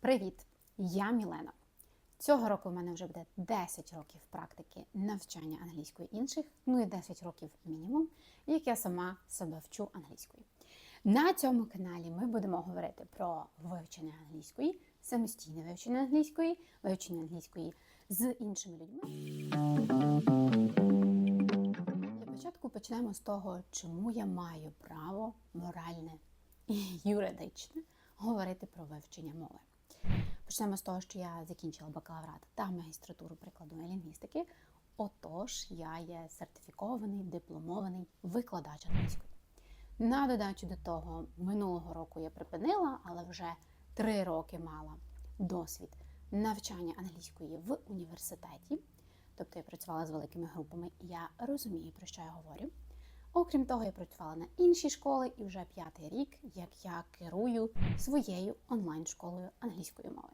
Привіт! Я Мілена. Цього року в мене вже буде 10 років практики навчання англійської інших, ну і 10 років мінімум, як я сама себе вчу англійської. На цьому каналі ми будемо говорити про вивчення англійської, самостійне вивчення англійської, вивчення англійської з іншими людьми. Для початку почнемо з того, чому я маю право моральне і юридичне говорити про вивчення мови. Почнемо з того, що я закінчила бакалаврат та магістратуру прикладної лінгвістики. Отож, я є сертифікований дипломований викладач англійської. На додачу до того, минулого року я припинила, але вже три роки мала досвід навчання англійської в університеті. Тобто я працювала з великими групами, і я розумію, про що я говорю. Окрім того, я працювала на іншій школі і вже п'ятий рік, як я керую своєю онлайн-школою англійської мови.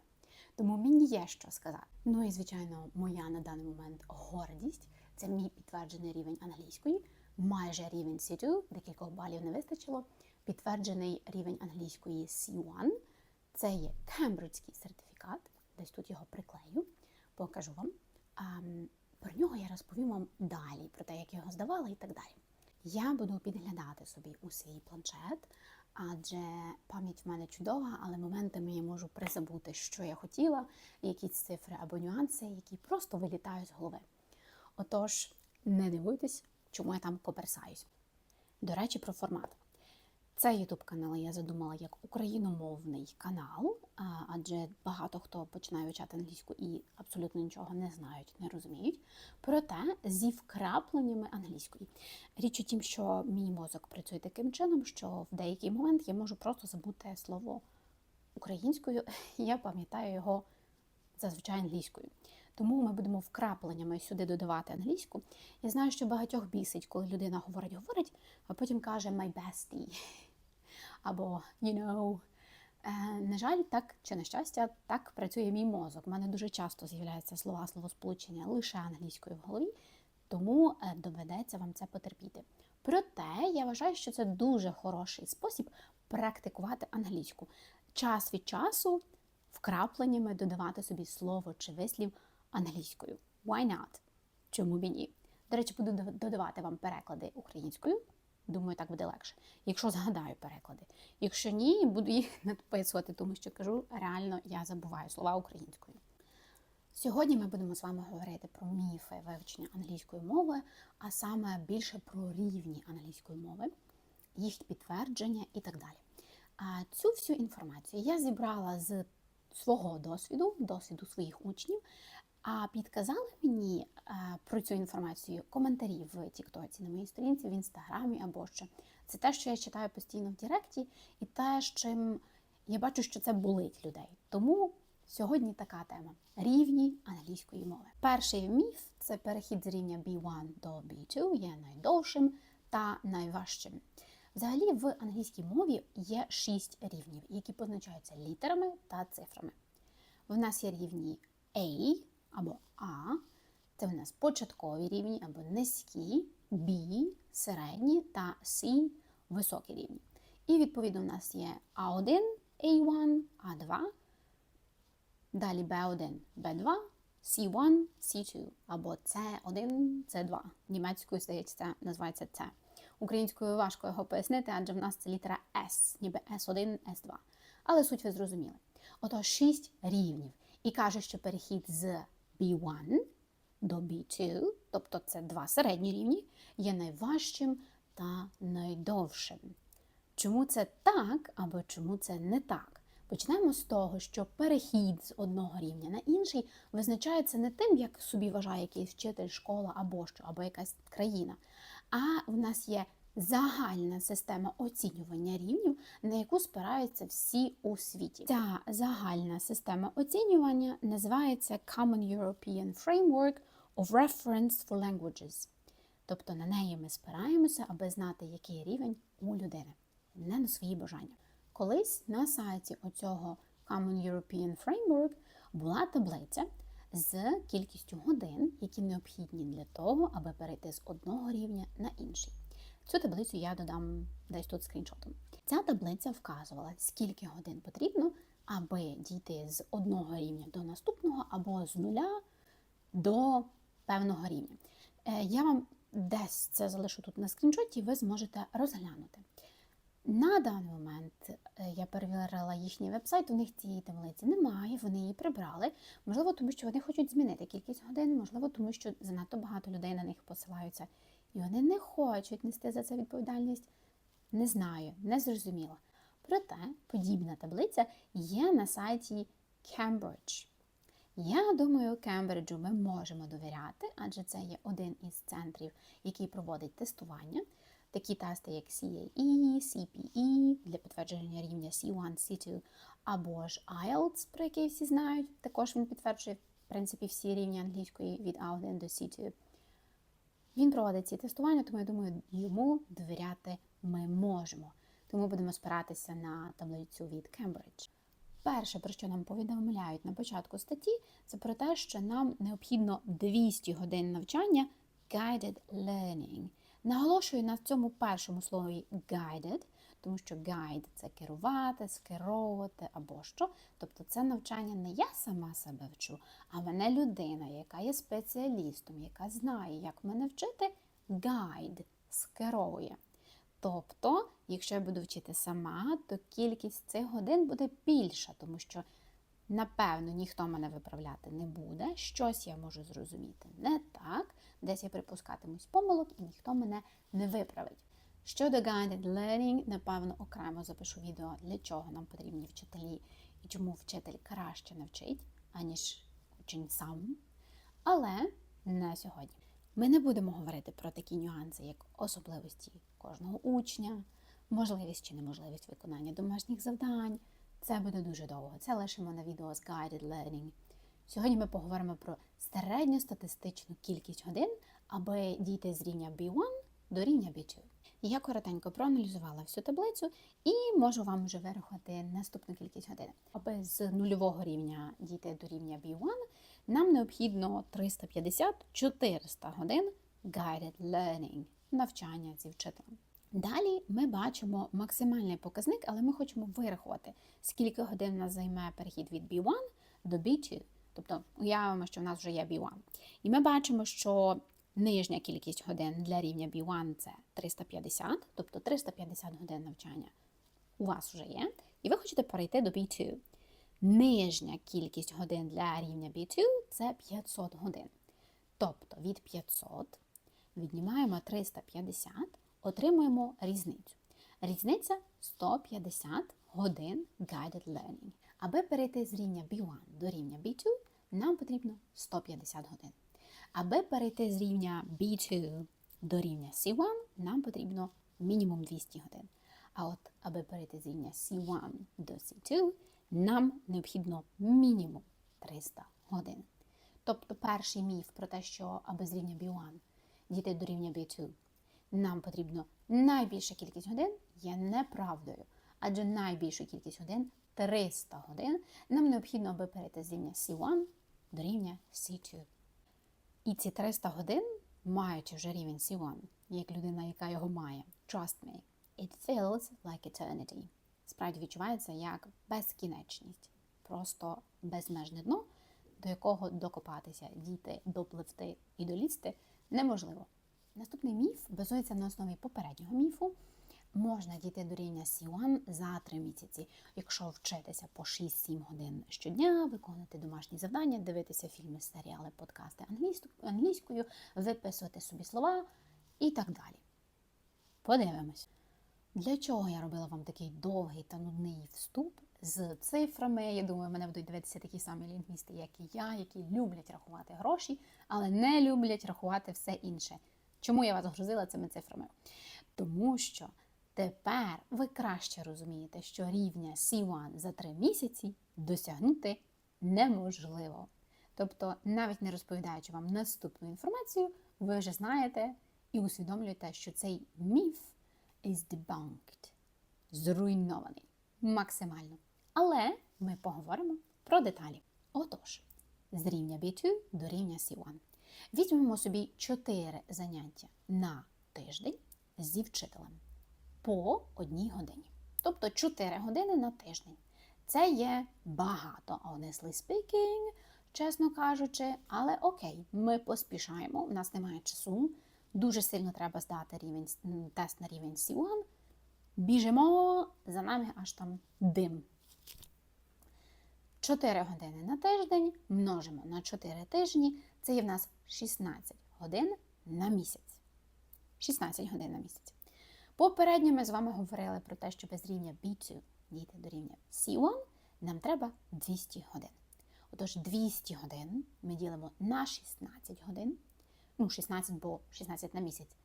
Тому мені є що сказати. Ну і звичайно, моя на даний момент гордість це мій підтверджений рівень англійської, майже рівень C2, декількох балів не вистачило. Підтверджений рівень англійської C1. Це є кембриджський сертифікат. Десь тут його приклею, покажу вам. А, про нього я розповім вам далі, про те, як його здавала і так далі. Я буду підглядати собі у свій планшет, адже пам'ять в мене чудова, але моментами я можу призабути, що я хотіла, якісь цифри або нюанси, які просто вилітають з голови. Отож, не дивуйтесь, чому я там коперсаюсь. До речі, про формат. Цей ютуб канал я задумала як україномовний канал, адже багато хто починає вивчати англійську і абсолютно нічого не знають, не розуміють. Проте зі вкрапленнями англійської. Річ у тім, що мій мозок працює таким чином, що в деякий момент я можу просто забути слово українською, я пам'ятаю його зазвичай англійською. Тому ми будемо вкрапленнями сюди додавати англійську. Я знаю, що багатьох бісить, коли людина говорить, говорить, а потім каже my bestie. Або you know. Е, на жаль, так чи на щастя, так працює мій мозок. У мене дуже часто з'являються слова словосполучення лише англійською в голові, тому е, доведеться вам це потерпіти. Проте я вважаю, що це дуже хороший спосіб практикувати англійську. Час від часу вкрапленнями додавати собі слово чи вислів англійською. Why not? Чому б і ні? До речі, буду додавати вам переклади українською. Думаю, так буде легше. Якщо згадаю переклади. Якщо ні, буду їх надписувати, тому що кажу, реально я забуваю слова українською. Сьогодні ми будемо з вами говорити про міфи вивчення англійської мови, а саме більше про рівні англійської мови, їх підтвердження і так далі. А цю всю інформацію я зібрала з свого досвіду, досвіду своїх учнів, а підказали мені е, про цю інформацію коментарі в Тіктоці на моїй сторінці, в інстаграмі або що. Це те, що я читаю постійно в Директі, і те, чим я бачу, що це болить людей. Тому сьогодні така тема: рівні англійської мови. Перший міф це перехід з рівня B1 до B2, є найдовшим та найважчим. Взагалі, в англійській мові є шість рівнів, які позначаються літерами та цифрами. В нас є рівні A або А, це в нас початкові рівні або низькі, B, середні та C високі рівні. І, відповідно, в нас є А1, A1, А2, далі B1, B2, C1, C2 або C1, C2. Німецькою, здається, це називається C. Українською важко його пояснити, адже в нас це літера S, ніби S1, S2. Але суть ви зрозуміли. Отож, шість рівнів. І каже, що перехід з B1 до B2, тобто це два середні рівні, є найважчим та найдовшим. Чому це так або чому це не так? Почнемо з того, що перехід з одного рівня на інший визначається не тим, як собі вважає якийсь вчитель, школа або що, або якась країна. А в нас є загальна система оцінювання рівнів, на яку спираються всі у світі. Ця загальна система оцінювання називається Common European Framework of Reference for Languages. Тобто на неї ми спираємося, аби знати, який рівень у людини, не на свої бажання. Колись на сайті оцього Common European Framework була таблиця з кількістю годин, які необхідні для того, аби перейти з одного рівня на інший. Цю таблицю я додам десь тут скріншотом. Ця таблиця вказувала, скільки годин потрібно аби дійти з одного рівня до наступного або з нуля до певного рівня. Е, Я вам десь це залишу тут на скріншоті, ви зможете розглянути. На даний момент е, я перевірила їхній вебсайт, у них цієї таблиці немає, вони її прибрали. Можливо, тому що вони хочуть змінити кількість годин, можливо, тому що занадто багато людей на них посилаються. І вони не хочуть нести за це відповідальність. Не знаю, не зрозуміло. Проте подібна таблиця є на сайті Cambridge. Я думаю, Кембриджу ми можемо довіряти, адже це є один із центрів, який проводить тестування. Такі тести, як CAE, CPE для підтвердження рівня C1, C2 або ж IELTS, про який всі знають. Також він підтверджує, в принципі, всі рівні англійської від A1 до C2. Він проводить ці тестування, тому я думаю, йому довіряти ми можемо. Тому будемо спиратися на таблицю від Cambridge. Перше, про що нам повідомляють на початку статті, це про те, що нам необхідно 200 годин навчання guided learning. Наголошую на цьому першому слові guided, тому що guide – це керувати, скеровувати або що. Тобто це навчання не я сама себе вчу, а мене людина, яка є спеціалістом, яка знає, як мене вчити, guide скерує. Тобто, якщо я буду вчити сама, то кількість цих годин буде більша, тому що, напевно, ніхто мене виправляти не буде. Щось я можу зрозуміти не так, десь я припускатимусь помилок, і ніхто мене не виправить. Щодо guided learning, напевно, окремо запишу відео, для чого нам потрібні вчителі і чому вчитель краще навчить, аніж учень сам. Але не сьогодні. Ми не будемо говорити про такі нюанси, як особливості кожного учня, можливість чи неможливість виконання домашніх завдань. Це буде дуже довго. Це лишимо на відео з Guided Learning. Сьогодні ми поговоримо про середньостатистичну кількість годин, аби дійти з рівня B1 до рівня B2. Я коротенько проаналізувала всю таблицю і можу вам вже вирахувати наступну кількість годин. Аби з нульового рівня дійти до рівня B1, нам необхідно 350-400 годин guided learning навчання зі вчителем. Далі ми бачимо максимальний показник, але ми хочемо вирахувати, скільки годин нас займе перехід від B1 до B2. Тобто уявимо, що в нас вже є B1. І ми бачимо, що нижня кількість годин для рівня B1 це 350, тобто 350 годин навчання у вас вже є, і ви хочете перейти до B2. Нижня кількість годин для рівня B2 це 500 годин. Тобто від 500 віднімаємо 350, отримуємо різницю. Різниця 150 годин guided learning. Аби перейти з рівня B1 до рівня B2, нам потрібно 150 годин. Аби перейти з рівня B2 до рівня C1, нам потрібно мінімум 200 годин. А от аби перейти з рівня C1 до C2, нам необхідно мінімум 300 годин. Тобто перший міф про те, що аби з рівня B1 дійти до рівня B2, нам потрібно найбільша кількість годин, є неправдою. Адже найбільшу кількість годин 300 годин нам необхідно, аби перейти з рівня C1 до рівня C2. І ці 300 годин, маючи вже рівень C1, як людина, яка його має, trust me, it feels like eternity. Справді відчувається як безкінечність, просто безмежне дно, до якого докопатися, дійти, допливти і долізти неможливо. Наступний міф базується на основі попереднього міфу. Можна дійти до рівня C1 за 3 місяці, якщо вчитися по 6-7 годин щодня, виконувати домашні завдання, дивитися фільми, серіали, подкасти англійською, виписувати собі слова і так далі. Подивимось. Для чого я робила вам такий довгий та нудний вступ з цифрами? Я думаю, мене будуть дивитися такі самі лінгвісти, як і я, які люблять рахувати гроші, але не люблять рахувати все інше. Чому я вас грузила цими цифрами? Тому що тепер ви краще розумієте, що рівня C1 за 3 місяці досягнути неможливо. Тобто, навіть не розповідаючи вам наступну інформацію, ви вже знаєте і усвідомлюєте, що цей міф is debunked, зруйнований максимально. Але ми поговоримо про деталі. Отож, з рівня B2 до рівня C1. Візьмемо собі 4 заняття на тиждень зі вчителем по одній годині. Тобто 4 години на тиждень. Це є багато, honestly speaking, чесно кажучи, але окей, ми поспішаємо, у нас немає часу. Дуже сильно треба здати рівень, тест на рівень C1. Біжимо, за нами аж там дим. 4 години на тиждень множимо на 4 тижні. Це є в нас 16 годин на місяць. 16 годин на місяць. Попередньо ми з вами говорили про те, що без рівня B2 дійти до рівня C1 нам треба 200 годин. Отож, 200 годин ми ділимо на 16 годин. Ну, 16, бо 16 на місяць.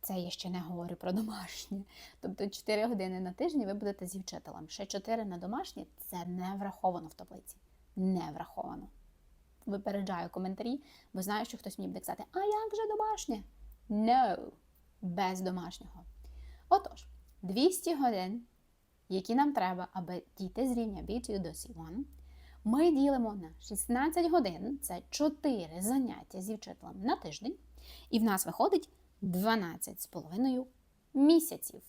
Це я ще не говорю про домашнє. Тобто 4 години на тижні ви будете зі вчителем. Ще 4 на домашнє це не враховано в таблиці. Не враховано. Випереджаю коментарі, бо знаю, що хтось мені буде казати, а як же домашнє? No, без домашнього. Отож, 200 годин, які нам треба, аби дійти з рівня B2 до C1, ми ділимо на 16 годин, це 4 заняття зі вчителем на тиждень, і в нас виходить 12 з половиною місяців.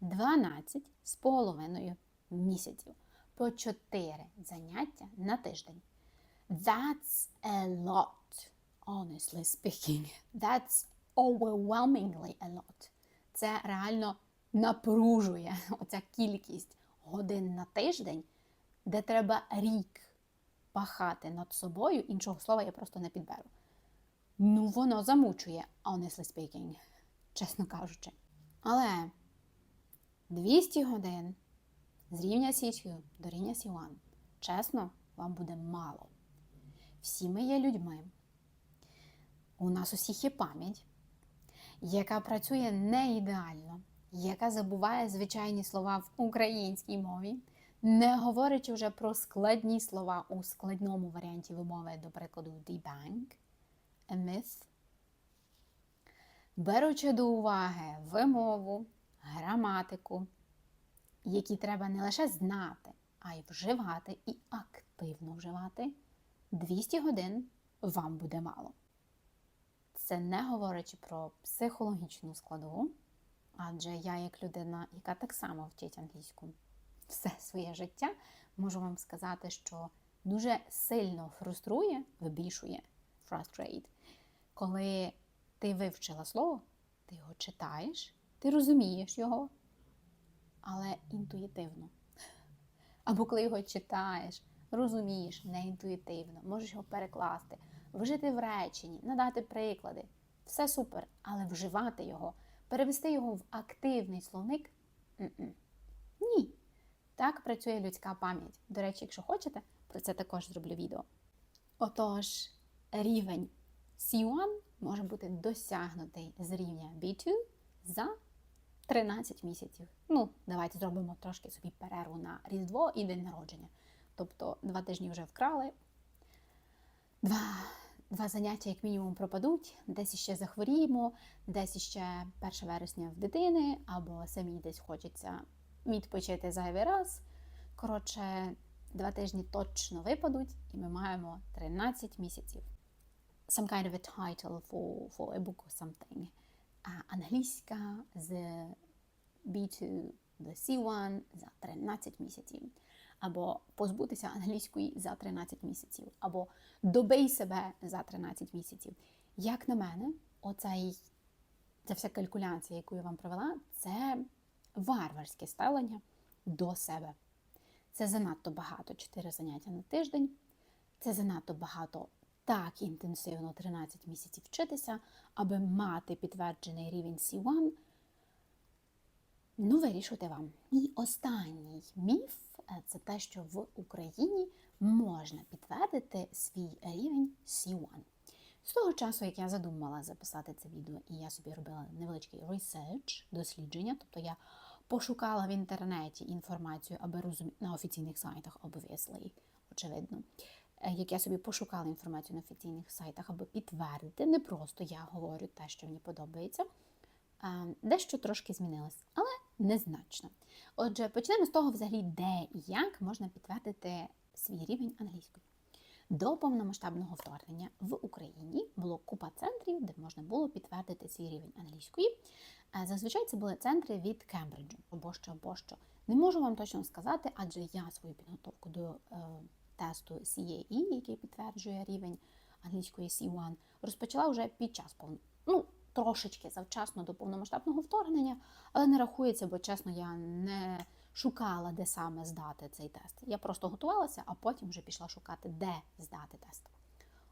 12 з половиною місяців. По 4 заняття на тиждень. That's a lot, honestly speaking. That's overwhelmingly a lot. Це реально напружує оця кількість годин на тиждень, де треба рік пахати над собою, іншого слова я просто не підберу. Ну, воно замучує, honestly speaking, чесно кажучи. Але 200 годин з рівня C2 до рівня C1, чесно, вам буде мало. Всі ми є людьми. У нас усіх є пам'ять, яка працює не ідеально, яка забуває звичайні слова в українській мові, не говорячи вже про складні слова у складному варіанті вимови, до прикладу, debunk, a myth. Беручи до уваги вимову, граматику, які треба не лише знати, а й вживати і активно вживати, 200 годин вам буде мало. Це не говорячи про психологічну складову, адже я, як людина, яка так само вчить англійську все своє життя, можу вам сказати, що дуже сильно фруструє, вибішує frustrate, коли ти вивчила слово, ти його читаєш, ти розумієш його, але інтуїтивно. Або коли його читаєш, розумієш не інтуїтивно, можеш його перекласти, вжити в реченні, надати приклади. Все супер, але вживати його, перевести його в активний словник м-м. ні. Так працює людська пам'ять. До речі, якщо хочете, про це також зроблю відео. Отож, рівень C1 може бути досягнутий з рівня B2 за 13 місяців. Ну, давайте зробимо трошки собі перерву на Різдво і день народження. Тобто два тижні вже вкрали, два, два заняття, як мінімум, пропадуть, десь іще захворіємо, десь іще 1 вересня в дитини, або самі десь хочеться відпочити зайвий раз. Коротше, два тижні точно випадуть, і ми маємо 13 місяців. Some kind of a title for, for a book or something. А англійська з B2 до C1 за 13 місяців. Або позбутися англійської за 13 місяців, або добий себе за 13 місяців. Як на мене, оцей, ця вся калькуляція, яку я вам провела, це варварське ставлення до себе. Це занадто багато 4 заняття на тиждень, це занадто багато так інтенсивно 13 місяців вчитися, аби мати підтверджений рівень C1. Ну, вирішуйте вам. І останній міф це те, що в Україні можна підтвердити свій рівень C1. З того часу, як я задумала записати це відео, і я собі робила невеличкий research, дослідження, тобто я пошукала в інтернеті інформацію, аби розуміти на офіційних сайтах, obviously, очевидно. Як я собі пошукала інформацію на офіційних сайтах, аби підтвердити, не просто я говорю те, що мені подобається. Дещо трошки змінилось, але незначно. Отже, почнемо з того, взагалі, де і як можна підтвердити свій рівень англійської. До повномасштабного вторгнення в Україні було купа центрів, де можна було підтвердити свій рівень англійської. Зазвичай це були центри від Кембриджу або що, або що. Не можу вам точно сказати, адже я свою підготовку до е, тесту CAE, який підтверджує рівень англійської C1, розпочала вже під час повно, ну, трошечки завчасно до повномасштабного вторгнення, але не рахується, бо чесно, я не шукала, де саме здати цей тест. Я просто готувалася, а потім вже пішла шукати, де здати тест.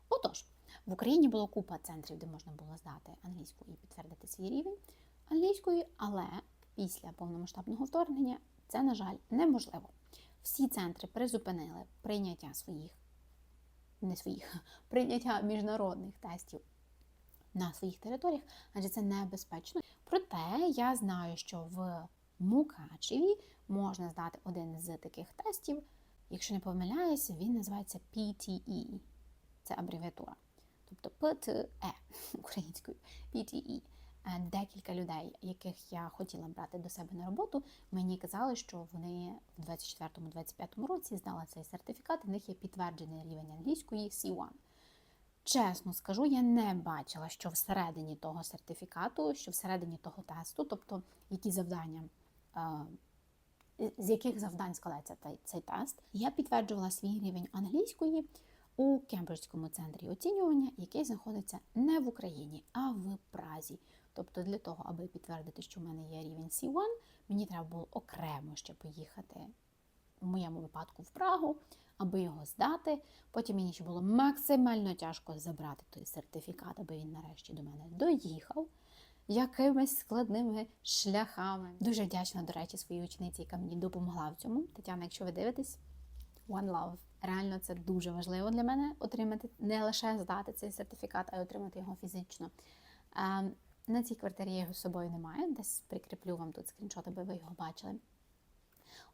Отож, в Україні було купа центрів, де можна було здати англійську і підтвердити свій рівень англійської, але після повномасштабного вторгнення це, на жаль, неможливо. Всі центри призупинили прийняття своїх, не своїх, прийняття міжнародних тестів на своїх територіях, адже це небезпечно. Проте я знаю, що в Мукачеві можна здати один з таких тестів. Якщо не помиляюся, він називається PTE. Це абревіатура. Тобто PTE українською PTE. Е, Декілька людей, яких я хотіла брати до себе на роботу, мені казали, що вони в 24-25 році здали цей сертифікат, і в них є підтверджений рівень англійської C1. Чесно скажу, я не бачила, що всередині того сертифікату, що всередині того тесту, тобто які завдання, е, з яких завдань складається цей, тест, я підтверджувала свій рівень англійської у Кембриджському центрі оцінювання, який знаходиться не в Україні, а в Празі. Тобто, для того, аби підтвердити, що в мене є рівень C1, мені треба було окремо ще поїхати в моєму випадку в Прагу, аби його здати. Потім мені ще було максимально тяжко забрати той сертифікат, аби він нарешті до мене доїхав. Якимись складними шляхами. Дуже вдячна, до речі, своїй учениці, яка мені допомогла в цьому. Тетяна, якщо ви дивитесь, One Love. Реально це дуже важливо для мене отримати не лише здати цей сертифікат, а й отримати його фізично. На цій квартирі я його з собою не маю, десь прикріплю вам тут скріншот, аби ви його бачили.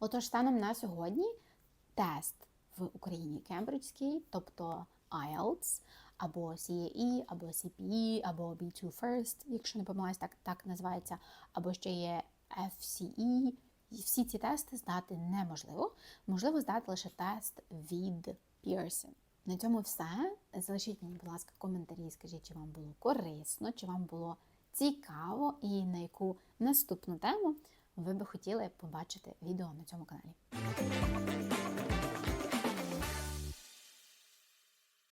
Отож, станом на сьогодні тест в Україні кембриджський, тобто IELTS, або CAE, або CPE, або B2 First, якщо не помиляюсь, так, так називається, або ще є FCE. І всі ці тести здати неможливо. Можливо здати лише тест від Pearson. На цьому все. Залишіть мені, будь ласка, коментарі, скажіть, чи вам було корисно, чи вам було цікаво, і на яку наступну тему ви би хотіли побачити відео на цьому каналі.